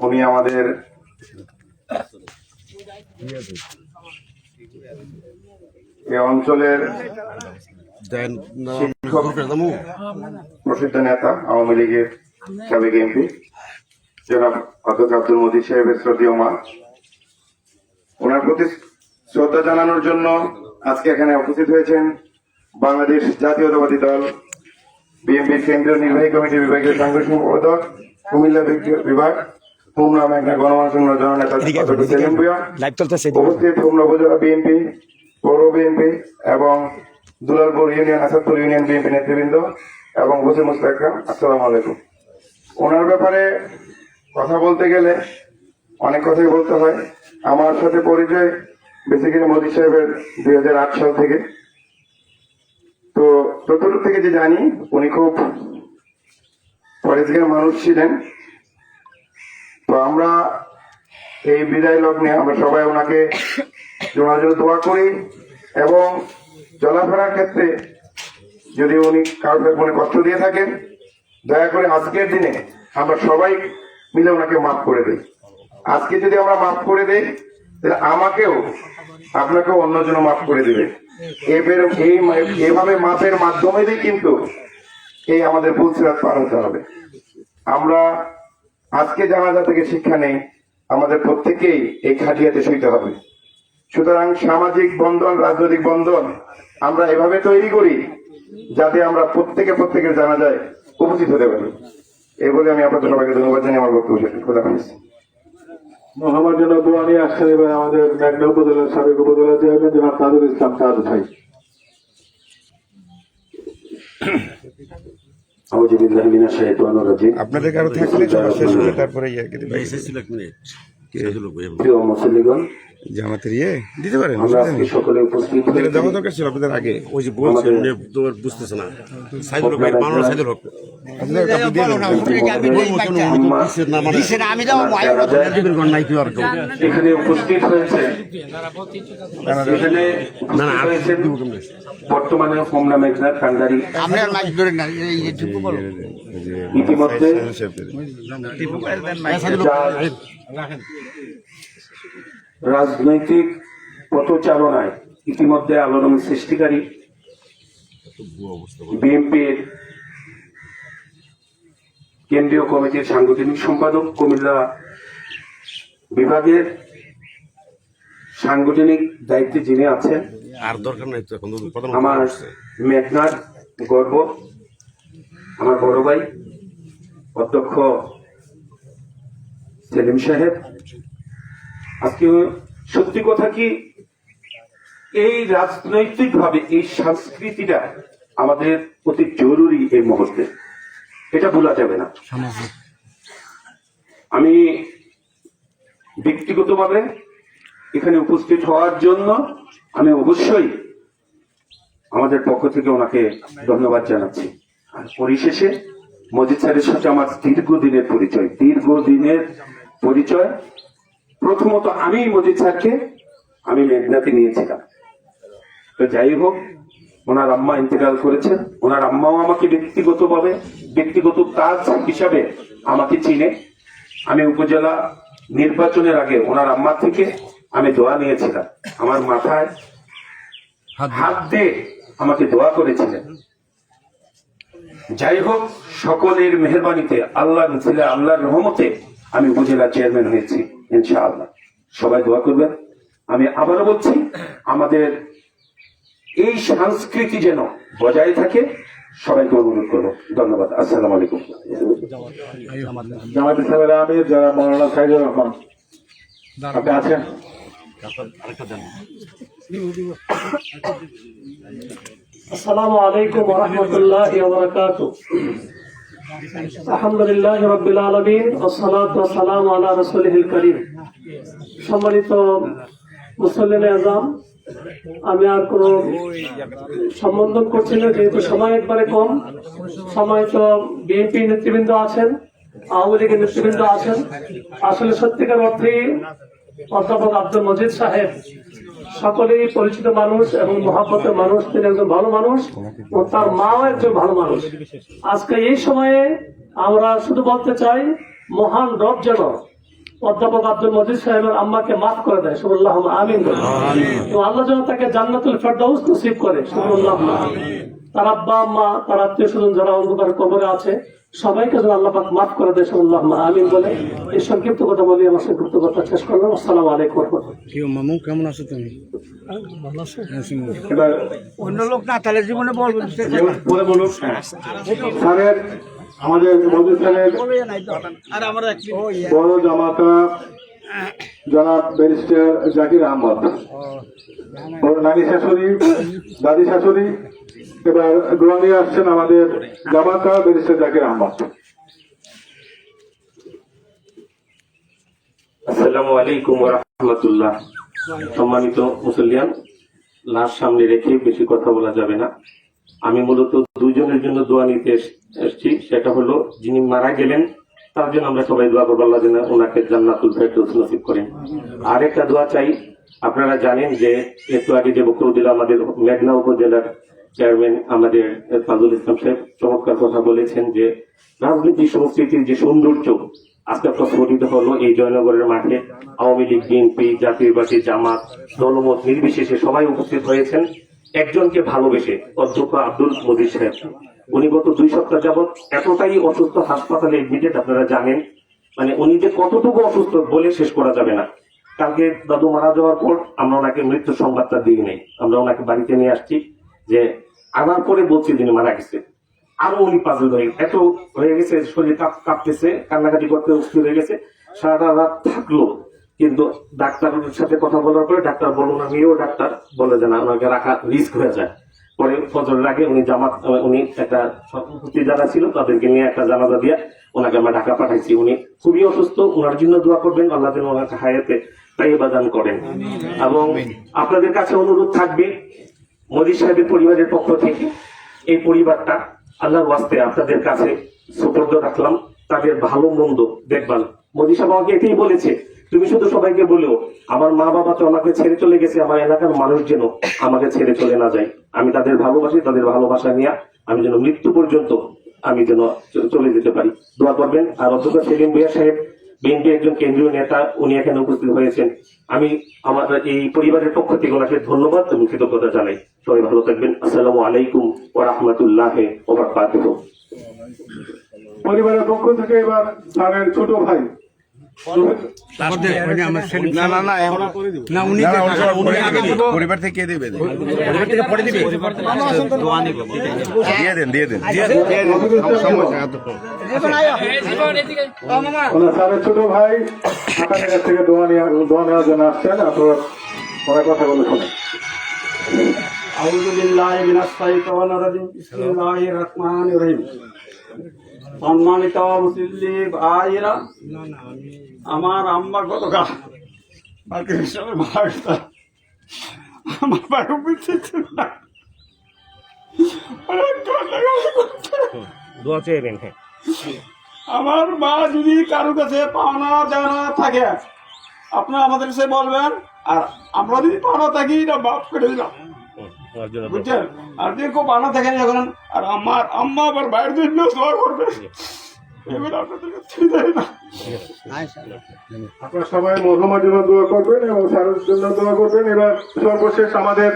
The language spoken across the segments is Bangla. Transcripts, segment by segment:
উনি আমাদের এই অঞ্চলের প্রসিদ্ধ নেতা আওয়ামী লীগের সাবেক এমপি জনাব অধ্যক্ষ আব্দুল মজিদ সাহেবের শ্রদ্ধীয় মা ওনার প্রতি শ্রদ্ধা জানানোর জন্য আজকে এখানে উপস্থিত হয়েছেন বাংলাদেশ জাতীয়তাবাদী দল বিএনপির কেন্দ্রীয় নির্বাহী কমিটির বিভাগীয় সাংগঠনিক সম্পাদক কুমিল্লা বিভাগ- বিভাগ হোমনা মেঘনা গণমানুষ জননেতা উপস্থিত হোমনা উপজেলা বিএনপি পৌর বিএনপি এবং Dulalpur union Asadpur union BNP নেতৃবৃন্দ এবং বসির মুস্তাকরাম আসসালামু আলাইকুম। ওনার ব্যাপারে কথা বলতে গেলে অনেক কথাই বলতে হয়। আমার সাথে পরিচয় বেসিক্যালি মোদী সাহেবের দুই হাজার আট সাল থেকে। তো যতটুকু থেকে যে জানি উনি খুব পরিষ্কার মানুষ ছিলেন। তো আমরা এই বিদায় লগ্নে আমরা সবাই ওনাকে যোগাযোগ দোয়া করি এবং চলাফেরার ক্ষেত্রে যদি উনি কারোর মনে কষ্ট দিয়ে থাকেন, দয়া করে আজকের দিনে আমরা সবাই মিলে ওনাকে মাফ করে দিই। আজকে যদি আমরা মাফ করে দেই, তাহলে আমাকেও, আপনাকেও অন্যজন মাফ করে দিবে। এভাবে মাপের মাধ্যমে কিন্তু এই আমাদের পুলসিরাত পার হতে হবে। আমরা আজকে জানাজা থেকে শিক্ষা নেই, আমাদের প্রত্যেকেই এই খাটিয়াতে শুইতে হবে। সুতরাং সামাজিক বন্ধন, রাজনৈতিক বন্ধন আমরা এভাবে তৈরি করি যাতে আমরা প্রত্যেকে প্রত্যেকের জানা যায় উপস্থিত হতে পারি। এই বলে আমি আপনাদের সবাইকে ধন্যবাদ জানিয়ে আমার বক্তব্য শেষ খোদা হাফেজ। মোহাম্মদ এবার আমাদের মেঘনা উপজেলার সাবেক উপজেলা চেয়ারম্যান জনাব তাজুল ইসলাম সাদ ভাই। আপনাদের কারও থাকলে সবার শেষ করে তারপরে ইয়ে মুসল্লিগণ জামাতের ইয়ে দিতে পারেন আপনাদের দেওয়া দরকার ছিল আপনাদের আগে। ওই যে বলছে উনি তো বুঝতেছে না। সাইদুল হক বানানো সাইদুল হক। আপনাদের আপনি দিয়ে দেন। আমি তো দিবেন কোন নাই কি আর কেউ। এখানে উপস্থিত হয়েছে। এখানে না না আর হয়েছেন দিব কেমনে? বর্তমানে হোমনা মেঘনার কান্ডারি। আমরা মাইক ধরে না এই যে টিপু বলো। ইতিমধ্যে রাজনৈতিক পথচালনায় ইতিমধ্যে আলোড়ন সৃষ্টিকারী বিএনপির কেন্দ্রীয় কমিটির সাংগঠনিক সম্পাদক কুমিল্লা বিভাগের সাংগঠনিক দায়িত্বে যিনি আছেন আর দরকার নাই আমার মেঘনার গর্ব আমার বড় ভাই অধ্যক্ষ সেলিম সাহেব আজকে সত্যি কথা কি? এই রাজনৈতিক ভাবে এই সংস্কৃতিটা আমাদের অতি জরুরি এই মুহূর্তে। এটা ভোলা যাবে না। আমি ব্যক্তিগতভাবে এখানে উপস্থিত হওয়ার জন্য আমি অবশ্যই আমাদের পক্ষ থেকে ওনাকে ধন্যবাদ জানাচ্ছি। আর পরিশেষে মজিদ স্যারের সাথে আমার দীর্ঘদিনের পরিচয়। দীর্ঘদিনের পরিচয়। প্রথমত আমি মজিদ স্যারকে আমি মেঘনাতে নিয়েছিলাম। তো যাই হোক ওনার আম্মা ইন্তেকাল করেছেন। ওনার আম্মাও আমাকে ব্যক্তিগতভাবে ব্যক্তিগত কাজ হিসাবে আমাকে চিনে। আমি উপজেলা নির্বাচনের আগে ওনার আম্মা থেকে আমি দোয়া নিয়েছিলাম। আমার মাথায় হাত দিয়ে। আমাকে দোয়া করেছিলেন। যাই হোক সকলের মেহরবানিতে আল্লাহ ছেলে আল্লাহর রহমতে আমি উপজেলা চেয়ারম্যান হয়েছি। ইনশাআল্লাহ। সবাই দোয়া করবেন। আমি আবারও বলছি, আমাদের এই সংস্কৃতি যেন বজায় থাকে, সবাইকে অনুরোধ করব। ধন্যবাদ। আসসালাম আলাইকুম। জামাত ইসলামের আমির, যারা মৌলানা সাইদুর রহমান। আপনি আছেন? আসসালামু আলাইকুম রহমতুল্লাহ আলহামদুলিল্লাহ রবিল আলমিন ও সালাম আল্লাহ রসুলহিল করিম। সম্মানিত মুসলিম আজম, আমি আর কোন সম্বোধন করছি না, যেহেতু সময় একবারে কম। সময় তো বিএনপি নেতৃবৃন্দ আছেন, আওয়ামী লীগের নেতৃবৃন্দ আছেন। আসলে সত্যিকার অর্থে অধ্যাপক আব্দুল মজিদ সাহেব সকলেই পরিচিত মানুষ এবং মহাব্বতের মানুষ তিনি একজন ভালো মানুষ ও তার মাও একজন ভালো মানুষ। আজকে এই সময়ে আমরা শুধু বলতে চাই মহান রব যেন অধ্যাপক আব্দুল মজিদ সাহেবের আম্মাকে মাফ করে দেয়। সুবুল্লাহ আমিন। এবং আল্লাহ যেন তাকে জান্নাতুল ফেরদাউস নসিব করে। সুবুল্লাহ তার আব্বা আম্মা তার আত্মীয় স্বজন যারা অন্ধকার কবরে আছে সবাইকে যেন আল্লাহ মাফ করে দেয় আমিন বলে। এই সংক্ষিপ্ত কথা বলি আমার সংক্ষিপ্ত কথা শেষ করলাম। আসসালামু আলাইকুম রহমতুল্লাহ। কি মামু কেমন আছো তুমি এবার অন্য লোক না তাহলে জীবনে বলব বলে। বলুন স্যারের আমাদের স্যারের বড় জামাতা জনাব ব্যারিস্টার জাকির আহমদ। ওর নানি শাশুড়ি দাদি শাশুড়ি এবার দোয়া আসছেন আমাদের জামাতা ব্যারিস্টার জাকির আহমদ। আসসালামু আলাইকুম রহমতুল্লাহ সম্মানিত মুসলিয়ান লাশ সামনে রেখে বেশি কথা বলা যাবে না। আমি মূলত দুজনের জন্য দোয়া নিতে এস- এসেছি। সেটা হলো, যিনি মারা গেলেন, তার জন্য আমরা সবাই দোয়া করব, আল্লাহ যেন ওনাকে জান্নাতুল ফেরদৌস নসিব করেন। আর একটা দোয়া চাই, আপনারা জানেন যে একটু আগে যে বক্তব্য দিল আমাদের মেঘনা উপজেলার চেয়ারম্যান আমাদের ফাজুল ইসলাম সাহেব চমৎকার কথা বলেছেন যে রাজনীতি সংস্কৃতির যে সৌন্দর্য আজকে প্রস্ফুটিত হলো এই জয়নগরের মাঠে, আওয়ামী লীগ, বিএনপি জাতীয় পার্টি জামাত, দলমত নির্বিশেষে সবাই উপস্থিত হয়েছেন। একজনকে ভালোবেসে অধ্যক্ষ আব্দুল মজিদ সাহেব। উনি গত দুই সপ্তাহ যাবৎ এতটাই অসুস্থ হাসপাতালে এডমিটেড আপনারা জানেন। মানে উনি যে কতটুকু অসুস্থ বলে শেষ করা যাবে না। কালকে দাদু মারা যাওয়ার পর আমরা ওনাকে মৃত্যু সংবাদটা দিই নাই। আমরা ওনাকে বাড়িতে নিয়ে আসছি যে আনার পরে বলছি যিনি মারা গেছে। আরও উনি পাজল হয়ে এত হয়ে গেছে শরীর কাঁপ কাঁপতেছে কান্নাকাটি করতে অস্থির হয়ে গেছে। সারাটা রাত থাকল কিন্তু ডাক্তারের সাথে কথা বলার পরে ডাক্তার বলল না মেয়েও ডাক্তার বলে যে না ওনাকে রাখা রিস্ক হয়ে যায়। পরে ফজরের আগে উনি জামাত উনি একটা সভাপতি যারা ছিল তাদেরকে নিয়ে একটা জানাজা দিয়ে ওনাকে আমরা ঢাকা পাঠাইছি। উনি খুবই অসুস্থ ওনার জন্য দোয়া করবেন আল্লাহ যেন ওনাকে হায়াতে তাই বাদান করেন। এবং আপনাদের কাছে অনুরোধ থাকবে মোদী সাহেবের পরিবারের পক্ষ থেকে এই পরিবারটা আল্লাহর ওয়াস্তে আপনাদের কাছে সুপর্দ রাখলাম। তাদের ভালো মন্দ দেখভাল। মোদী সাহেব আমাকে এটাই বলেছে, তুমি শুধু সবাইকে বলেও আমার মা বাবা তো আমাকে ছেড়ে চলে গেছে, আমার এলাকার মানুষ যেন আমাকে ছেড়ে চলে না যায়। আমি তাদের ভালোবাসি, তাদের ভালোবাসা নিয়ে আমি যেন মৃত্যু পর্যন্ত আমি যেন চলে যেতে পারি। দোয়া করবেন। আর অধ্যক্ষ সেলিম ভুইয়া সাহেব বিএনপি একজন কেন্দ্রীয় নেতা, উনি এখানে উপস্থিত হয়েছেন। আমি আমার, এই পরিবারের পক্ষ থেকে ওনাকে ধন্যবাদ এবং কৃতজ্ঞতা জানাই। সবাই ভালো থাকবেন। আসসালামু আলাইকুম ও রহমতুল্লাহ পরিবারের পক্ষ থেকে এবার স্যারের ছোট ভাই পরিবার থেকে দেবে। পরিবার থেকে পরে দিবে। দিয়ে দেন দিয়ে দেন। ছোট ভাই থেকে দোয়া নেওয়া দোয়া নেওয়ার জন্য আসছেন। আপনার কথা বলে শোনেন। أعوذ بالله من الشيطان الرجيم بسم الله الرحمن الرحيم সম্মানিত মুসলিম ভাইরা আমার আম্মা গতকাল কালকে হিসাবে মারা গেছে আমার বাড়ি বুঝতে না অনেক কান্নাকাটি করছে। দোয়া চাইবেন হ্যাঁ আমার মা যদি কারো কাছে পাওনা জানা থাকে আপনারা আমাদের কাছে বলবেন আর আমরা যদি পাওনা থাকি না বাপ করে দিলাম বুঝছেন আর যদি কেউ বানা থাকেন এখন আর আমার আম্মা আবার বাইরের জন্য দোয়া করবে। এগুলো আপনাদের কাছে না। আপনারা সবাই মহম্মদ জন্য দোয়া করবেন এবং স্যারের জন্য দোয়া করবেন। এবার সর্বশেষ আমাদের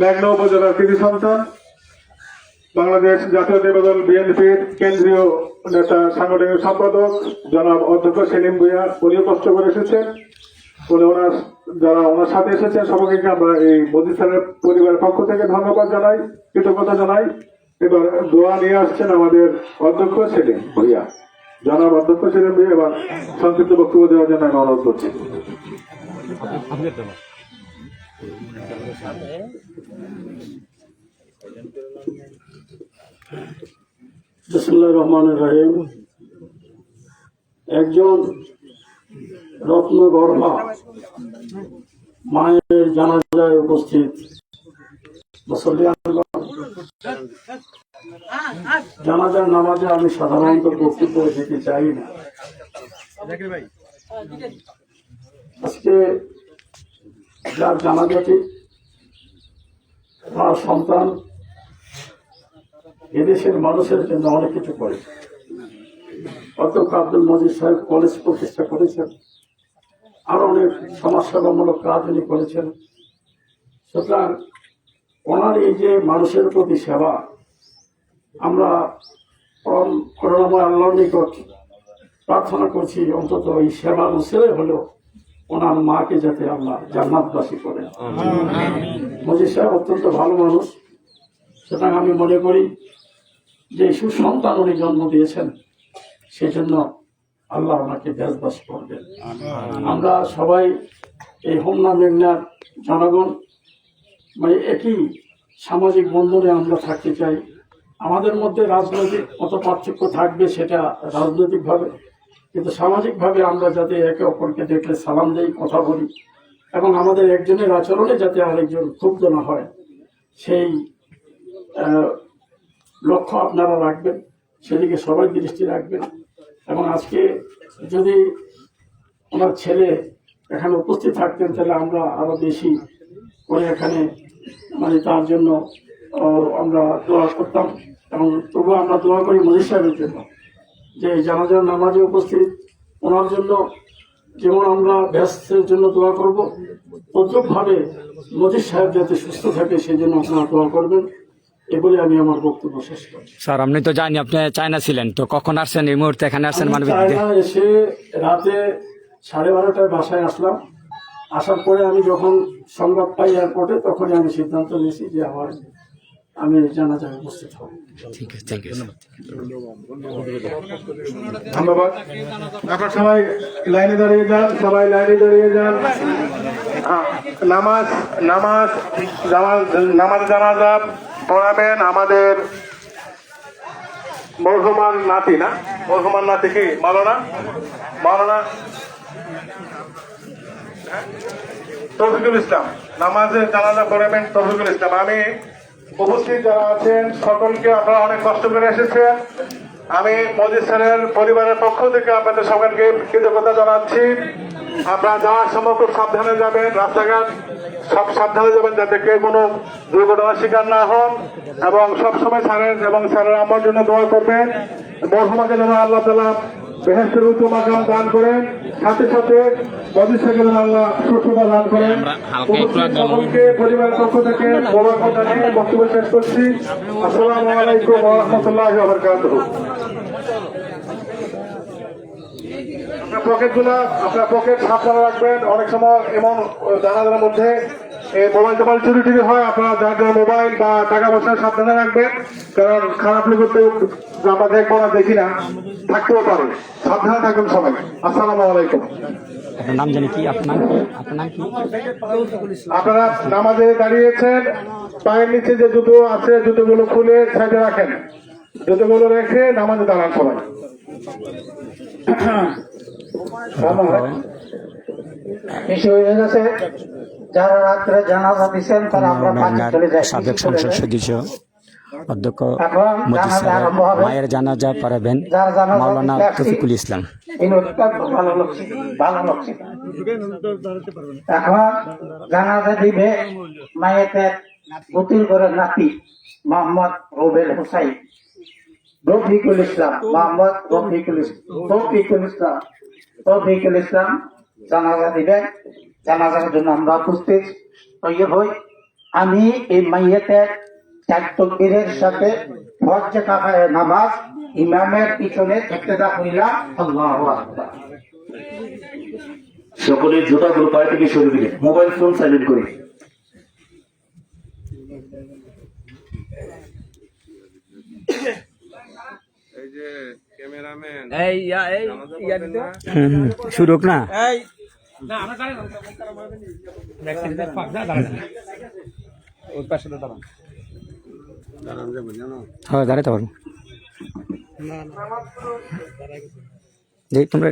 মেঘনা উপজেলার কৃতি সন্তান বাংলাদেশ জাতীয় দল বিএনপির কেন্দ্রীয় নেতা সাংগঠনিক সম্পাদক জনাব অধ্যক্ষ সেলিম ভুইয়া উনিও কষ্ট করে এসেছেন। উনি ওনার যারা ওনার সাথে এসেছেন, সবাইকে আমরা এই মোদী পরিবারের পক্ষ থেকে ধন্যবাদ জানাই, কৃতজ্ঞতা জানাই। এবার দোয়া নিয়ে আসছেন আমাদের অধ্যক্ষ সেলিম ভুইয়া। জনাব, অধ্যক্ষ সেলিম ভুইয়া, এবার সংক্ষিপ্ত বক্তব্য দেওয়ার জন্য আমি অনুরোধ করছি। রহমান রহিম। একজন রত্ন গর্ভা মায়ের জানাজায় উপস্থিত। জানাজার নামাজে আমি সাধারণত বক্তব্য দিতে চাই না। আজকে যার জানাজাটি আমার সন্তান এদেশের মানুষের জন্য অনেক কিছু করে অধ্যক্ষ আব্দুল মজিদ সাহেব কলেজ প্রতিষ্ঠা করেছেন। আরও অনেক সমাজসেবামূলক কাজ উনি করেছেন। সুতরাং ওনার এই যে মানুষের প্রতি সেবা, আমরা পরম করুণাময় আল্লাহর নিকট প্রার্থনা করছি অন্তত এই সেবা মুসেলে হলেও ওনার মাকে যাতে আল্লাহ জান্নাতবাসী করে। মজিদ সাহেব অত্যন্ত ভালো মানুষ। সুতরাং আমি মনে করি যে সুসন্তান উনি জন্ম দিয়েছেন সেই জন্য আল্লাহ ওনাকে দেশবাসী করবেন। আমরা সবাই এই হোমনা মেঘনার জনগণ মানে একই সামাজিক বন্ধনে আমরা থাকতে চাই। আমাদের মধ্যে রাজনৈতিক কত পার্থক্য থাকবে সেটা রাজনৈতিকভাবে কিন্তু সামাজিকভাবে আমরা যাতে একে অপরকে দেখলে সালাম দেই কথা বলি এবং আমাদের একজনের আচরণে যাতে আরেকজন ক্ষুব্ধ না হয় সেই লক্ষ্য আপনারা রাখবেন সেদিকে সবাই দৃষ্টি রাখবেন। এবং আজকে যদি ওনার ছেলে এখানে উপস্থিত থাকতেন, তাহলে আমরা আরও বেশি করে এখানে মানে তার জন্য আমরা দোয়া করতাম। এবং তবুও আমরা দোয়া করি মজিদ সাহেবের জন্য যে জানাজার নামাজে উপস্থিত। ওনার জন্য যেমন আমরা ব্যস্তের জন্য দোয়া করব তদ্রুপভাবে মজিদ সাহেব যাতে সুস্থ থাকে, সেই জন্য আপনারা দোয়া করবেন। এ বলে আমি আমার বক্তব্য শেষ করি। স্যার আপনি তো জানি আপনি চায়না ছিলেন তো কখন আসছেন? এই মুহূর্তে এখানে আসছেন চায়না এসে রাতে সাড়ে বারোটায় বাসায় আসলাম। আসার পরে আমি যখন সংবাদ পাই এয়ারপোর্টে তখনই আমি সিদ্ধান্ত নিয়েছি যে আমার আমি জানাজায় উপস্থিত হব। ঠিক আছে থ্যাংক ইউ ধন্যবাদ। আপনার সবাই লাইনে দাঁড়িয়ে যান সবাই লাইনে দাঁড়িয়ে যান। হ্যাঁ, নামাজ নামাজ নামাজ জানাজা। পড়াবেন আমাদের মরহুমান নাতি, না? মরহুমান নাতি কি? মালনা? মালনা? তফিকুল ইসলাম। নামাজে জানাজা পড়াবেন তফিকুল ইসলাম। আমি উপস্থিত যারা আছেন, সকলকে আপনারা অনেক কষ্ট করে এসেছেন। আমি মোদী স্যারের পরিবারের পক্ষ থেকে আপনাদের সকলকে কৃতজ্ঞতা জানাচ্ছি। আপনারা যাওয়ার সময় খুব সাবধানে যাবেন রাস্তাঘাট সব সাবধানে যাবেন যাতে কেউ কোনো দুর্ঘটনার শিকার না হন। এবং সবসময় স্যারের এবং স্যারের আমার জন্য দোয়া করবেন। মরহুমাকে যেন আল্লাহ তালা বেহেস্তের উত্তম আকাম দান করেন। সাথে সাথে থেকে যেন আল্লাহ সুস্থতা দান করেন। সকলকে পরিবারের পক্ষ থেকে মোবাইল কথা নিয়ে বক্তব্য শেষ করছি। আসসালামু আলাইকুম রাহমাতুল্লাহি আপনার পকেটগুলা আপনার পকেট সাবধানে রাখবেন। অনেক সময় এমন জানাজার মধ্যে মোবাইল টোবাইল চুরি টুরি হয় আপনারা যার যার মোবাইল বা টাকা পয়সা সাবধানে রাখবেন কারণ খারাপ লোকের তো আমরা দেখব না দেখি না থাকতেও পারে। সাবধানে থাকবেন সবাই। আসসালামু আলাইকুম। আপনার নাম জানি কি? আপনার নাম কি? আপনার নাম কি? আপনারা নামাজে দাঁড়িয়েছেন পায়ের নিচে যে জুতো আছে জুতোগুলো খুলে সাইডে রাখেন। জুতোগুলো রেখে নামাজে দাঁড়ান সবাই। যারা রাত্রে জানাজা দিচ্ছেন তারা আমরা বাড়ি চলে যাই। সাবেক সংসদ সদস্য অধ্যক্ষ এখন স্যার আরম্ভ হবে। মায়ের জানাজা পড়াবেন মাওলানা। তফিকুল ইসলাম। এখন জানাজা দিবে পুতুল করে নাতি মোহাম্মদ রুবেল হুসাইন। রফিকুল ইসলাম, মোহাম্মদ রফিকুল রফিকুল ইসলাম রফিকুল ইসলাম, জানাজা দিবেন। জানাজার জন্য আমরা উপস্থিত। হই আমি এই মাইয়েতের সাথে কাফায় নামাজ ইমামের পিছনে ইক্তেদা করিলাম, আল্লাহু আকবার। সকলের জুতাগুলো পায়ে থেকে সরিয়ে দিলেন। মোবাইল ফোন সাইলেন্ট করে। শুরু হোক না? হ্যাঁ দাঁড়াতে পারব। এই তোমরা